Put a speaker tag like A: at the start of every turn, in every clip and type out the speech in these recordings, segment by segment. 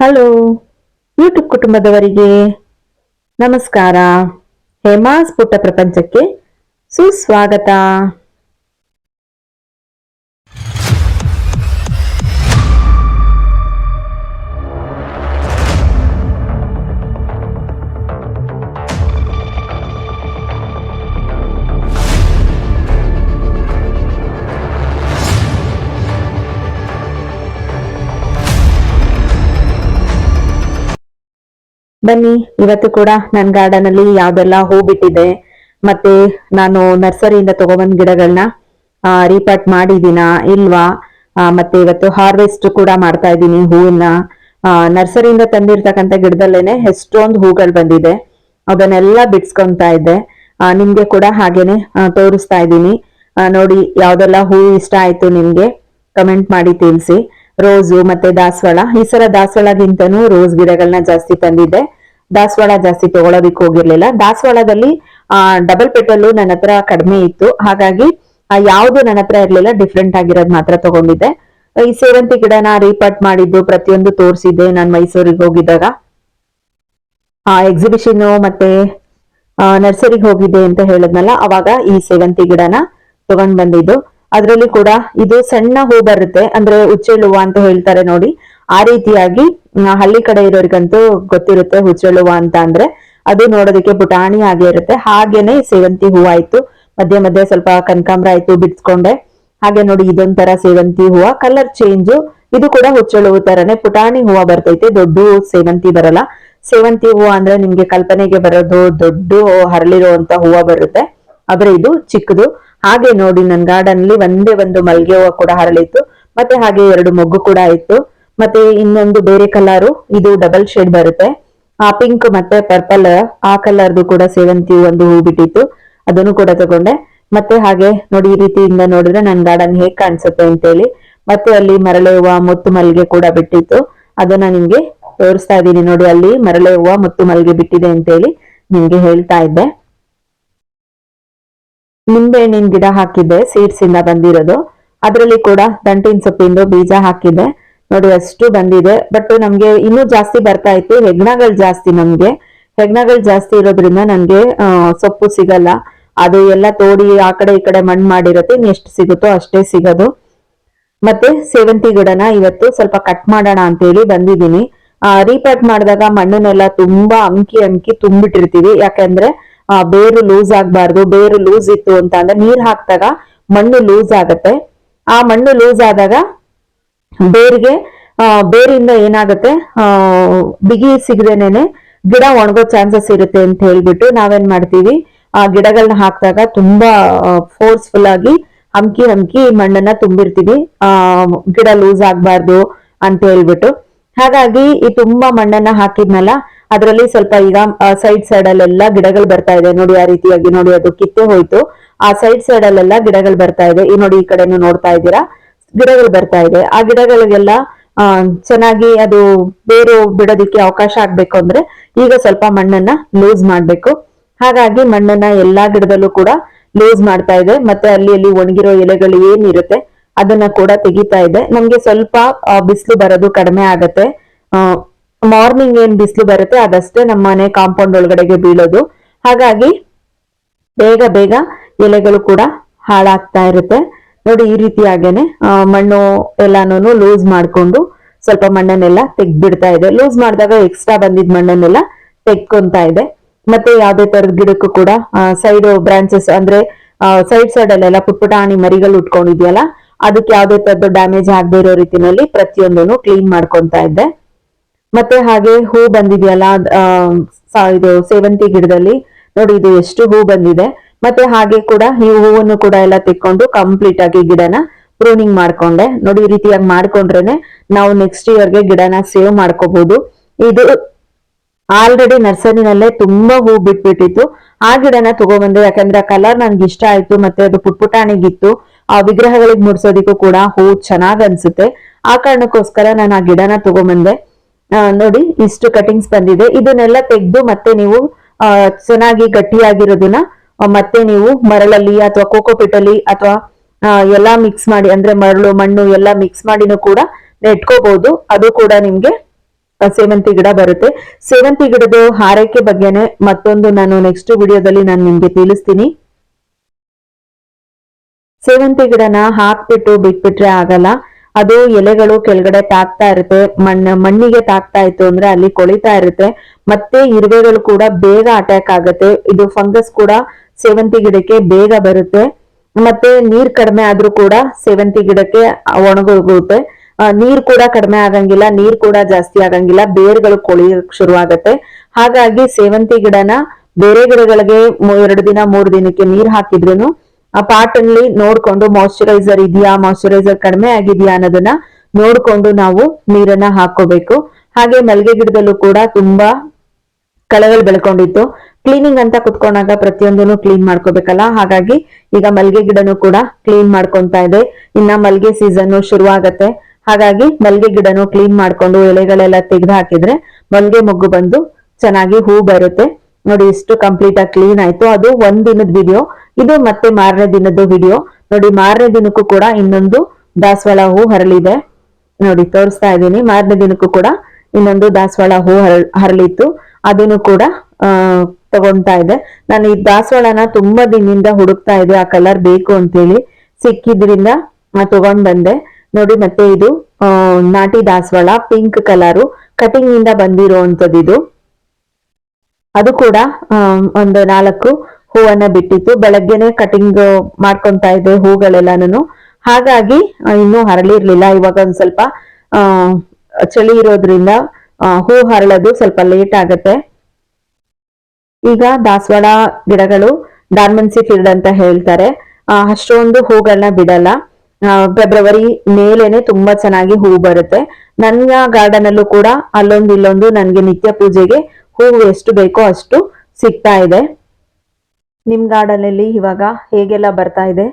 A: Hello YouTube ಕುಟುಂಬದವರಿಗೆ ನಮಸ್ಕಾರ. ಹೇಮಾಸ್ ಪುಟ್ಟ ಪ್ರಪಂಚಕ್ಕೆ ಸುಸ್ವಾಗತ. ಬನ್ನಿ, ಇವತ್ತು ಕೂಡ ನನ್ನ ಗಾರ್ಡನ್ ಅಲ್ಲಿ ಯಾವ್ದೆಲ್ಲ ಹೂ ಬಿಟ್ಟಿದೆ. ಮತ್ತೆ ನಾನು ನರ್ಸರಿಯಿಂದ ತಗೊಬಂದ್ ಗಿಡಗಳನ್ನ ರೀಪಾಟ್ ಮಾಡಿದೀನಾ ಇಲ್ವಾ? ಮತ್ತೆ ಇವತ್ತು ಹಾರ್ವೆಸ್ಟ್ ಕೂಡ ಮಾಡ್ತಾ ಇದ್ದೀನಿ ಹೂವನ್ನ. ನರ್ಸರಿಯಿಂದ ತಂದಿರ್ತಕ್ಕಂಥ ಗಿಡದಲ್ಲೇನೆ ಎಷ್ಟೊಂದು ಹೂಗಳು ಬಂದಿದೆ. ಅದನ್ನೆಲ್ಲ ಬಿಡ್ಸ್ಕೊಂತಾ ಇದ್ದೆ. ನಿಮ್ಗೆ ಕೂಡ ಹಾಗೇನೆ ತೋರಿಸ್ತಾ ಇದ್ದೀನಿ. ನೋಡಿ, ಯಾವ್ದೆಲ್ಲ ಹೂ ಇಷ್ಟ ಆಯ್ತು ನಿಮ್ಗೆ? ಕಮೆಂಟ್ ಮಾಡಿ ತಿಳಿಸಿ. ರೋಸು ಮತ್ತೆ ದಾಸವಾಳ, ಈ ಸಲ ದಾಸವಾಳಗಿಂತನೂ ರೋಸ್ ಗಿಡಗಳನ್ನ ಜಾಸ್ತಿ ತಂದಿದ್ದೆ. ದಾಸವಾಳ ಜಾಸ್ತಿ ತಗೊಳೋದಿಕ್ ಹೋಗಿರ್ಲಿಲ್ಲ. ದಾಸವಾಳದಲ್ಲಿ, ಆ ಡಬಲ್ ಪೆಟಲ್ಲು ನನ್ನ ಹತ್ರ ಕಡಿಮೆ ಇತ್ತು. ಹಾಗಾಗಿ ಯಾವ್ದು ನನ್ನ ಹತ್ರ ಇರ್ಲಿಲ್ಲ ಡಿಫ್ರೆಂಟ್ ಆಗಿರೋದ್ ಮಾತ್ರ ತಗೊಂಡಿದ್ದೆ. ಈ ಸೇವಂತಿ ಗಿಡನ ರೀಪಾಟ್ ಮಾಡಿದ್ದು, ಪ್ರತಿಯೊಂದು ತೋರಿಸಿದ್ದೆ ನಾನು ಮೈಸೂರಿಗೆ ಹೋಗಿದ್ದಾಗ. ಆ ಎಕ್ಸಿಬಿಷನ್ ಮತ್ತೆ ನರ್ಸರಿಗೆ ಹೋಗಿದ್ದೆ ಅಂತ ಹೇಳಿದ್ನಲ್ಲ, ಅವಾಗ ಈ ಸೇವಂತಿ ಗಿಡನ ತಗೊಂಡ್ ಬಂದಿದ್ದು. ಅದ್ರಲ್ಲಿ ಕೂಡ ಇದು ಸಣ್ಣ ಹೂ ಬರುತ್ತೆ. ಅಂದ್ರೆ ಹುಚ್ಚೆಳುವ ಅಂತ ಹೇಳ್ತಾರೆ ನೋಡಿ. ಆ ರೀತಿಯಾಗಿ ಹಳ್ಳಿ ಕಡೆ ಇರೋರಿಗಂತೂ ಗೊತ್ತಿರುತ್ತೆ ಹುಚ್ಚೆಳುವ ಅಂತ ಅಂದ್ರೆ. ಅದು ನೋಡೋದಕ್ಕೆ ಪುಟಾಣಿ ಆಗೇ ಇರುತ್ತೆ. ಹಾಗೇನೆ ಸೇವಂತಿ ಹೂವಾಯ್ತು ಮಧ್ಯೆ ಮಧ್ಯೆ ಸ್ವಲ್ಪ ಕನಕಾಂಬ್ರ ಆಯ್ತು ಬಿಡ್ಸ್ಕೊಂಡೆ. ಹಾಗೆ ನೋಡಿ ಇದೊಂಥರ ಸೇವಂತಿ ಹೂವ. ಕಲರ್ ಚೇಂಜ್ ಇದು ಕೂಡ ಹುಚ್ಚಳುವ ತರನೇ. ಪುಟಾಣಿ ಹೂವ ಬರ್ತೈತೆ, ದೊಡ್ಡ ಸೇವಂತಿ ಬರಲ್ಲ. ಸೇವಂತಿ ಹೂವ ಅಂದ್ರೆ ನಿಮ್ಗೆ ಕಲ್ಪನೆಗೆ ಬರೋದು ದೊಡ್ಡ ಹರಳಿರುವಂತ ಹೂವ ಬರುತ್ತೆ. ಆದ್ರೆ ಇದು ಚಿಕ್ಕದು. ಹಾಗೆ ನೋಡಿ ನನ್ನ ಗಾರ್ಡನ್ ಅಲ್ಲಿ ಒಂದೇ ಒಂದು ಮಲ್ಗೆ ಹೂವು ಕೂಡ ಹರಳಿತ್ತು. ಮತ್ತೆ ಹಾಗೆ ಎರಡು ಮೊಗ್ಗು ಕೂಡ ಇತ್ತು. ಮತ್ತೆ ಇನ್ನೊಂದು ಬೇರೆ ಕಲರು, ಇದು ಡಬಲ್ ಶೇಡ್ ಬರುತ್ತೆ. ಆ ಪಿಂಕ್ ಮತ್ತೆ ಪರ್ಪಲ್, ಆ ಕಲರ್ದು ಕೂಡ ಸೇವಂತಿ ಒಂದು ಹೂ ಬಿಟ್ಟಿತ್ತು. ಅದನ್ನು ಕೂಡ ತಗೊಂಡೆ. ಮತ್ತೆ ಹಾಗೆ ನೋಡಿ ಈ ರೀತಿಯಿಂದ ನೋಡಿದ್ರೆ ನನ್ನ ಗಾರ್ಡನ್ ಹೇಗ್ ಕಾಣಿಸುತ್ತೆ ಅಂತೇಳಿ. ಮತ್ತೆ ಅಲ್ಲಿ ಮರಳೆ ಹೂವು ಮುತ್ತು ಮಲ್ಲಿಗೆ ಕೂಡ ಬಿಟ್ಟಿತ್ತು. ಅದನ್ನ ನಿಮ್ಗೆ ತೋರಿಸ್ತಾ ಇದ್ದೀನಿ ನೋಡಿ ಅಲ್ಲಿ ಮರಳೆ ಹೂವು ಮುತ್ತು ಮಲ್ಲಿಗೆ ಬಿಟ್ಟಿದೆ ಅಂತೇಳಿ ನಿಮ್ಗೆ ಹೇಳ್ತಾ ಇದ್ದೆ. ನಿಂಬೆ ಹಣ್ಣಿನ ಗಿಡ ಹಾಕಿದ್ದೆ ಸೀಡ್ಸ್ ಇಂದ ಬಂದಿರೋದು. ಅದರಲ್ಲಿ ಕೂಡ ದಂಟಿನ ಸೊಪ್ಪಿಂದು ಬೀಜ ಹಾಕಿದ್ದೆ. ನೋಡಿ, ಅಷ್ಟು ಬಂದಿದೆ. ಬಟ್ ನಮ್ಗೆ ಇನ್ನೂ ಜಾಸ್ತಿ ಬರ್ತಾ ಇತ್ತು. ಹೆಗ್ಣಗಳು ಜಾಸ್ತಿ ನಮ್ಗೆ. ಹೆಗ್ಣಗಳು ಜಾಸ್ತಿ ಇರೋದ್ರಿಂದ ನನ್ಗೆ ಸೊಪ್ಪು ಸಿಗಲ್ಲ. ಅದು ಎಲ್ಲ ತೋಡಿ ಆ ಕಡೆ ಈ ಕಡೆ ಮಣ್ಣು ಮಾಡಿರುತ್ತೆ. ಎಷ್ಟು ಸಿಗುತ್ತೋ ಅಷ್ಟೇ ಸಿಗೋದು. ಮತ್ತೆ ಸೇವಂತಿ ಗಿಡನ ಇವತ್ತು ಸ್ವಲ್ಪ ಕಟ್ ಮಾಡೋಣ ಅಂತ ಹೇಳಿ ಬಂದಿದ್ದೀನಿ ರೀಪಾಟ್ ಮಾಡಿದಾಗ ಮಣ್ಣನ್ನೆಲ್ಲ ತುಂಬಾ ಅಂಕಿ ಅಂಕಿ ತುಂಬಿಟ್ಟಿರ್ತೀವಿ. ಯಾಕಂದ್ರೆ ಆ, ಬೇರು ಲೂಸ್ ಆಗ್ಬಾರ್ದು ಬೇರು ಲೂಸ್ ಇತ್ತು ಅಂತ ಅಂದ್ರೆ ನೀರ್ ಹಾಕ್ದಾಗ ಮಣ್ಣು ಲೂಸ್ ಆಗತ್ತೆ. ಆ ಮಣ್ಣು ಲೂಸ್ ಆದಾಗ ಬೇರಿಗೆ ಆ, ಬೇರಿಂದ ಏನಾಗುತ್ತೆ? ಬಿಗಿ ಸಿಗದೇನೆ ಗಿಡ ಒಣಗೋ ಚಾನ್ಸಸ್ ಇರುತ್ತೆ ಅಂತ ಹೇಳ್ಬಿಟ್ಟು ನಾವೇನ್ ಮಾಡ್ತೀವಿ? ಆ ಗಿಡಗಳನ್ನ ಹಾಕಿದಾಗ ತುಂಬಾ ಫೋರ್ಸ್ಫುಲ್ ಆಗಿ ಹಮ್ಕಿ ಹಮ್ಕಿ ಮಣ್ಣನ್ನ ತುಂಬಿರ್ತೀವಿ. ಆ ಗಿಡ ಲೂಸ್ ಆಗ್ಬಾರ್ದು ಅಂತ ಹೇಳ್ಬಿಟ್ಟು. ಹಾಗಾಗಿ ಈ ತುಂಬಾ ಮಣ್ಣನ್ನ ಹಾಕಿದ್ನಲ್ಲ ಅದರಲ್ಲಿ ಸ್ವಲ್ಪ ಈಗ ಸೈಡ್ ಸೈಡ್ ಅಲ್ಲೆಲ್ಲ ಗಿಡಗಳು ಬರ್ತಾ ಇದೆ. ನೋಡಿ ಆ ರೀತಿಯಾಗಿ, ನೋಡಿ ಅದು ಕಿತ್ತೆ ಹೋಯ್ತು. ಆ ಸೈಡ್ ಸೈಡ್ ಅಲ್ಲೆಲ್ಲ ಗಿಡಗಳು ಬರ್ತಾ ಇದೆ. ಈ ನೋಡಿ ಈ ಕಡೆನು ನೋಡ್ತಾ ಇದ್ದೀರಾ? ಗಿಡಗಳು ಬರ್ತಾ ಇದೆ. ಆ ಗಿಡಗಳಿಗೆಲ್ಲ ಚೆನ್ನಾಗಿ ಅದು ಬೇರು ಬಿಡೋದಿಕ್ಕೆ ಅವಕಾಶ ಆಗ್ಬೇಕು ಅಂದ್ರೆ ಈಗ ಸ್ವಲ್ಪ ಮಣ್ಣನ್ನ ಲೂಸ್ ಮಾಡ್ಬೇಕು. ಹಾಗಾಗಿ ಮಣ್ಣನ್ನ ಎಲ್ಲಾ ಗಿಡದಲ್ಲೂ ಕೂಡ ಲೂಸ್ ಮಾಡ್ತಾ ಇದೆ. ಮತ್ತೆ ಅಲ್ಲಿ ಅಲ್ಲಿ ಒಣಗಿರೋ ಎಲೆಗಳು ಏನಿರುತ್ತೆ ಅದನ್ನ ಕೂಡ ತೆಗಿತಾ ಇದೆ. ನಮ್ಗೆ ಸ್ವಲ್ಪ ಬಿಸಿಲು ಬರೋದು ಕಡಿಮೆ ಆಗತ್ತೆ. ಮಾರ್ನಿಂಗ್ ಏನ್ ಬಿಸಿಲು ಬರುತ್ತೆ ಅದಷ್ಟೇ ನಮ್ಮ ಮನೆ ಕಾಂಪೌಂಡ್ ಒಳಗಡೆಗೆ ಬೀಳೋದು. ಹಾಗಾಗಿ ಬೇಗ ಬೇಗ ಎಲೆಗಳು ಕೂಡ ಹಾಳಾಗ್ತಾ ಇರುತ್ತೆ. ನೋಡಿ ಈ ರೀತಿಯಾಗೇನೆ ಮಣ್ಣು ಎಲ್ಲಾನು ಲೂಸ್ ಮಾಡ್ಕೊಂಡು ಸ್ವಲ್ಪ ಮಣ್ಣನ್ನೆಲ್ಲ ತೆಗ್ದ್ಬಿಡ್ತಾ ಇದೆ. ಲೂಸ್ ಮಾಡಿದಾಗ ಎಕ್ಸ್ಟ್ರಾ ಬಂದಿದ್ ಮಣ್ಣನ್ನೆಲ್ಲ ತೆಗ್ಕೊಂತಾ ಇದೆ. ಮತ್ತೆ ಯಾವ್ದೇ ತರದ ಗಿಡಕ್ಕೂ ಕೂಡ ಸೈಡ್ ಬ್ರಾಂಚಸ್ ಅಂದ್ರೆ ಸೈಡ್ ಸೈಡ್ ಅಲ್ಲೆಲ್ಲ ಪುಟ್ ಪುಟಾಣಿ ಮರಿಗಳು ಉಟ್ಕೊಂಡಿದ್ಯಲ್ಲ, ಅದಕ್ಕೆ ಯಾವ್ದೇ ತರದ್ದು ಡ್ಯಾಮೇಜ್ ಆಗದೆ ಇರೋ ರೀತಿನಲ್ಲಿ ಪ್ರತಿಯೊಂದನ್ನು ಕ್ಲೀನ್ ಮಾಡ್ಕೊಂತಾ ಇದ್ದೆ. ಮತ್ತೆ ಹಾಗೆ ಹೂ ಬಂದಿದೆಯಲ್ಲ ಇದು ಸೇವಂತಿ ಗಿಡದಲ್ಲಿ. ನೋಡಿ, ಇದು ಎಷ್ಟು ಹೂ ಬಂದಿದೆ. ಮತ್ತೆ ಹಾಗೆ ಕೂಡ ಈ ಹೂವನ್ನು ಕೂಡ ಎಲ್ಲ ತೆಕ್ಕೊಂಡು ಕಂಪ್ಲೀಟ್ ಆಗಿ ಗಿಡನ ಪ್ರೂನಿಂಗ್ ಮಾಡ್ಕೊಂಡೆ. ನೋಡಿ, ಈ ರೀತಿಯಾಗಿ ಮಾಡ್ಕೊಂಡ್ರೇನೆ ನಾವು ನೆಕ್ಸ್ಟ್ ಇಯರ್ಗೆ ಗಿಡನ ಸೇವ್ ಮಾಡ್ಕೋಬಹುದು ಇದು ಆಲ್ರೆಡಿ ನರ್ಸರಿನಲ್ಲೇ ತುಂಬಾ ಹೂ ಬಿಟ್ಬಿಟ್ಟಿತ್ತು. ಆ ಗಿಡನ ತಗೊಬಂದೆ, ಯಾಕಂದ್ರೆ ಕಲರ್ ನನ್ಗೆ ಇಷ್ಟ ಆಯ್ತು, ಮತ್ತೆ ಅದು ಪುಟ್ಪುಟಾಣಿಗಿತ್ತು. ಆ ವಿಗ್ರಹಗಳಿಗೆ ಮುಡ್ಸೋದಿಕ್ಕೂ ಕೂಡ ಹೂ ಚೆನ್ನಾಗ್ ಅನ್ಸುತ್ತೆ. ಆ ಕಾರಣಕ್ಕೋಸ್ಕರ ನಾನು ಆ ಗಿಡನ ತಗೊಂಬಂದೆ. ನೋಡಿ, ಇಷ್ಟು ಕಟಿಂಗ್ಸ್ ಬಂದಿದೆ. ಇದನ್ನೆಲ್ಲ ತೆಗೆದು ಮತ್ತೆ ನೀವು ಚೆನ್ನಾಗಿ ಗಟ್ಟಿಯಾಗಿರೋದನ್ನ ಮತ್ತೆ ನೀವು ಮರಳಲ್ಲಿ ಅಥವಾ ಕೋಕೋಪಿಟಲ್ಲಿ ಅಥವಾ ಎಲ್ಲಾ ಮಿಕ್ಸ್ ಮಾಡಿ, ಅಂದ್ರೆ ಮರಳು, ಮಣ್ಣು ಎಲ್ಲ ಮಿಕ್ಸ್ ಮಾಡಿನೂ ಕೂಡ ನೆಟ್ಕೋಬಹುದು ಅದು ಕೂಡ ನಿಮ್ಗೆ ಸೇವಂತಿ ಗಿಡ ಬರುತ್ತೆ. ಸೇವಂತಿ ಗಿಡದ ಹಾರೈಕೆ ಬಗ್ಗೆನೆ ಮತ್ತೊಂದು ನಾನು ನೆಕ್ಸ್ಟ್ ವಿಡಿಯೋದಲ್ಲಿ ನಾನು ನಿಮ್ಗೆ ತಿಳಿಸ್ತೀನಿ. ಸೇವಂತಿ ಗಿಡನ ಹಾಕ್ಬಿಟ್ಟು ಬಿಟ್ಬಿಟ್ರೆ ಆಗಲ್ಲ. ಅದು ಎಲೆಗಳು ಕೆಳಗಡೆ ತಾಕ್ತಾ ಇರುತ್ತೆ, ಮಣ್ಣ, ಮಣ್ಣಿಗೆ ತಾಕ್ತಾ ಇತ್ತು ಅಂದ್ರೆ ಅಲ್ಲಿ ಕೊಳಿತಾ ಇರುತ್ತೆ. ಮತ್ತೆ ಇರುವೆಗಳು ಕೂಡ ಬೇಗ ಅಟ್ಯಾಕ್ ಆಗುತ್ತೆ. ಇದು ಫಂಗಸ್ ಕೂಡ ಸೇವಂತಿ ಗಿಡಕ್ಕೆ ಬೇಗ ಬರುತ್ತೆ. ಮತ್ತೆ ನೀರ್ ಕಡಿಮೆ ಆದ್ರೂ ಕೂಡ ಸೇವಂತಿ ಗಿಡಕ್ಕೆ ಒಣಗೋಗುತ್ತೆ. ನೀರ್ ಕೂಡ ಕಡಿಮೆ ಆಗಂಗಿಲ್ಲ, ನೀರ್ ಕೂಡ ಜಾಸ್ತಿ ಆಗಂಗಿಲ್ಲ, ಬೇರ್ಗಳು ಕೊಳಿಯಕ್ ಶುರು ಆಗತ್ತೆ ಹಾಗಾಗಿ ಸೇವಂತಿ ಗಿಡನ ಬೇರೆ ಗಿಡಗಳಿಗೆ ಎರಡು ದಿನ, ಮೂರು ದಿನಕ್ಕೆ ನೀರ್ ಹಾಕಿದ್ರುನು ಆ ಪಾಟ್ ಅಲ್ಲಿ ನೋಡ್ಕೊಂಡು ಮಾಯಶ್ಚರೈಸರ್ ಇದೆಯಾ? ಮಾಯಶ್ಚರೈಸರ್ ಕಡಿಮೆ ಆಗಿದೆಯಾ ಅನ್ನೋದನ್ನ ನೋಡ್ಕೊಂಡು ನಾವು ನೀರನ್ನ ಹಾಕೋಬೇಕು ಹಾಗೆ ಮಲ್ಗೆ ಗಿಡದಲ್ಲೂ ಕೂಡ ತುಂಬಾ ಕಳೆಗಳು ಬೆಳ್ಕೊಂಡಿತ್ತು. ಕ್ಲೀನಿಂಗ್ ಅಂತ ಕುತ್ಕೊಂಡಾಗ ಪ್ರತಿಯೊಂದನ್ನು ಕ್ಲೀನ್ ಮಾಡ್ಕೋಬೇಕಲ್ಲ? ಹಾಗಾಗಿ ಈಗ ಮಲ್ಗೆ ಗಿಡನು ಕೂಡ ಕ್ಲೀನ್ ಮಾಡ್ಕೊಂತಾ ಇದೆ. ಇನ್ನ ಮಲ್ಗೆ ಸೀಸನ್ ಶುರುವಾಗತ್ತೆ. ಹಾಗಾಗಿ ಮಲ್ಗೆ ಗಿಡನು ಕ್ಲೀನ್ ಮಾಡ್ಕೊಂಡು ಎಲೆಗಳೆಲ್ಲ ತೆಗೆದು ಹಾಕಿದ್ರೆ ಮಲ್ಗೆ ಮೊಗ್ಗು ಬಂದು ಚೆನ್ನಾಗಿ ಹೂ ಬರುತ್ತೆ. ನೋಡಿ ಇಷ್ಟು ಕಂಪ್ಲೀಟ್ ಆಗಿ ಕ್ಲೀನ್ ಆಯ್ತು. ಅದು ಒಂದ್ ದಿನದ ವಿಡಿಯೋ ಇದು ಮತ್ತೆ ಮಾರನೇ ದಿನದ ವಿಡಿಯೋ ನೋಡಿ ಮಾರನೇ ದಿನಕ್ಕೂ ಕೂಡ ಇನ್ನೊಂದು ದಾಸವಾಳ ಹೂ ಹರಳಿದೆ. ನೋಡಿ ತೋರಿಸ್ತಾ ಇದ್ದೀನಿ. ಮಾರನೇ ದಿನಕ್ಕೂ ಕೂಡ ಇನ್ನೊಂದು ದಾಸವಾಳ ಹೂ ಹರಳ್- ಹರಳಿತ್ತು. ಅದನ್ನು ಕೂಡ, ಆ, ತಗೊಂತಾ ಇದೆ. ನಾನು ಈ ದಾಸವಾಳನ ತುಂಬಾ ದಿನದಿಂದ ಹುಡುಕ್ತಾ ಇದೆ ಆ ಕಲರ್ ಬೇಕು ಅಂತೇಳಿ ಸಿಕ್ಕಿದ್ರಿಂದ ತಗೊಂಡ್ ಬಂದೆ. ನೋಡಿ ಮತ್ತೆ ಇದು ನಾಟಿ ದಾಸವಾಳ ಪಿಂಕ್ ಕಲರು ಕಟಿಂಗ್ ಇಂದ ಬಂದಿರುವಂತದ್ದು ಇದು ಅದು ಕೂಡ ಒಂದು ನಾಲ್ಕು ಹೂವನ್ನ ಬಿಟ್ಟಿತ್ತು. ಬೆಳಗ್ಗೆನೆ ಕಟಿಂಗ್ ಮಾಡ್ಕೊಂತಾ ಇದ್ದೆ ಹೂಗಳೆಲ್ಲಾನು ಹಾಗಾಗಿ ಇನ್ನೂ ಹರಳಿರ್ಲಿಲ್ಲ ಇವಾಗ ಒಂದ್ ಸ್ವಲ್ಪ ಚಳಿ ಇರೋದ್ರಿಂದ ಹೂ ಹರಳೋದು ಸ್ವಲ್ಪ ಲೇಟ್ ಆಗತ್ತೆ. ಈಗ ದಾಸವಾಳ ಗಿಡಗಳು ಡಾರ್ಮನ್ಸಿ ಫೀಲ್ಡ್ ಅಂತ ಹೇಳ್ತಾರೆ. ಅಷ್ಟೊಂದು ಹೂಗಳನ್ನ ಬಿಡಲ್ಲ. ಫೆಬ್ರವರಿ ಮೇಲೇನೆ ತುಂಬಾ ಚೆನ್ನಾಗಿ ಹೂ ಬರುತ್ತೆ. ನನ್ನ ಗಾರ್ಡನ್ ಅಲ್ಲೂ ಕೂಡ ಅಲ್ಲೊಂದು ಇಲ್ಲೊಂದು ನನ್ಗೆ ನಿತ್ಯ ಪೂಜೆಗೆ ಹೂವು ಎಷ್ಟು ಬೇಕೋ ಅಷ್ಟು ಸಿಗ್ತಾ ಇದೆ. ನಿಮ್ ಗಾರ್ಡನಲ್ಲಿ ಇವಾಗ ಹೇಗೆಲ್ಲ ಬರ್ತಾ ಇದೆ?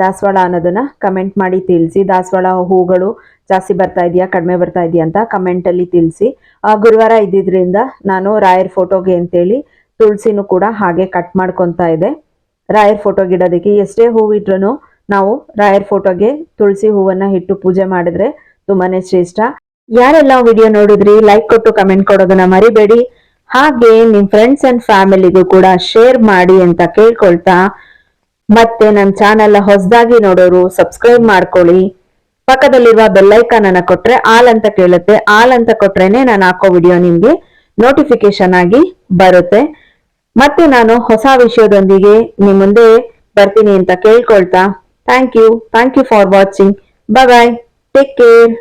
A: ದಾಸವಾಳ ಅನ್ನೋದನ್ನ ಕಮೆಂಟ್ ಮಾಡಿ ತಿಳಿಸಿ. ದಾಸವಾಳ ಹೂಗಳು ಜಾಸ್ತಿ ಬರ್ತಾ ಇದೆಯಾ, ಕಡಿಮೆ ಬರ್ತಾ ಇದೆಯಾ ಅಂತ ಕಮೆಂಟ್ ಅಲ್ಲಿ ತಿಳಿಸಿ. ಗುರುವಾರ ಇದ್ದಿದ್ರಿಂದ ನಾನು ರಾಯರ್ ಫೋಟೋಗೆ ಅಂತೇಳಿ ತುಳಸಿನೂ ಕೂಡ ಹಾಗೆ ಕಟ್ ಮಾಡ್ಕೊತಾ ಇದೆ. ರಾಯರ್ ಫೋಟೋ ಗಿಡೋದಕ್ಕೆ ಎಷ್ಟೇ ಹೂವು ಇಟ್ರು ನಾವು ರಾಯರ್ ಫೋಟೋಗೆ ತುಳಸಿ ಹೂವನ್ನ ಇಟ್ಟು ಪೂಜೆ ಮಾಡಿದ್ರೆ ತುಂಬಾನೇ ಶ್ರೇಷ್ಠ. ಯಾರೆಲ್ಲ ವಿಡಿಯೋ ನೋಡಿದ್ರಿ ಲೈಕ್ ಕೊಟ್ಟು ಕಮೆಂಟ್ ಕೊಡೋದನ್ನ ಮರಿಬೇಡಿ. ಹಾಗೆ ನಿಮ್ ಫ್ರೆಂಡ್ಸ್ ಅಂಡ್ ಫ್ಯಾಮಿಲಿಗೂ ಕೂಡ ಶೇರ್ ಮಾಡಿ ಅಂತ ಕೇಳ್ಕೊಳ್ತಾ, ಮತ್ತೆ ನನ್ನ ಚಾನೆಲ್ ಹೊಸದಾಗಿ ನೋಡೋರು ಸಬ್ಸ್ಕ್ರೈಬ್ ಮಾಡ್ಕೊಳ್ಳಿ. ಪಕ್ಕದಲ್ಲಿರುವ ಬೆಲ್ಲೈಕಾನ್ ಅನ್ನ ಕೊಟ್ರೆ ಆಲ್ ಅಂತ ಕೇಳುತ್ತೆ. ಆಲ್ ಅಂತ ಕೊಟ್ರೇನೆ ನಾನು ಹಾಕೋ ವಿಡಿಯೋ ನಿಮ್ಗೆ ನೋಟಿಫಿಕೇಶನ್ ಆಗಿ ಬರುತ್ತೆ. ಮತ್ತೆ ನಾನು ಹೊಸ ವಿಷಯದೊಂದಿಗೆ ನಿಮ್ ಮುಂದೆ ಬರ್ತೀನಿ ಅಂತ ಕೇಳ್ಕೊಳ್ತಾ. Thank you thank you for watching bye take care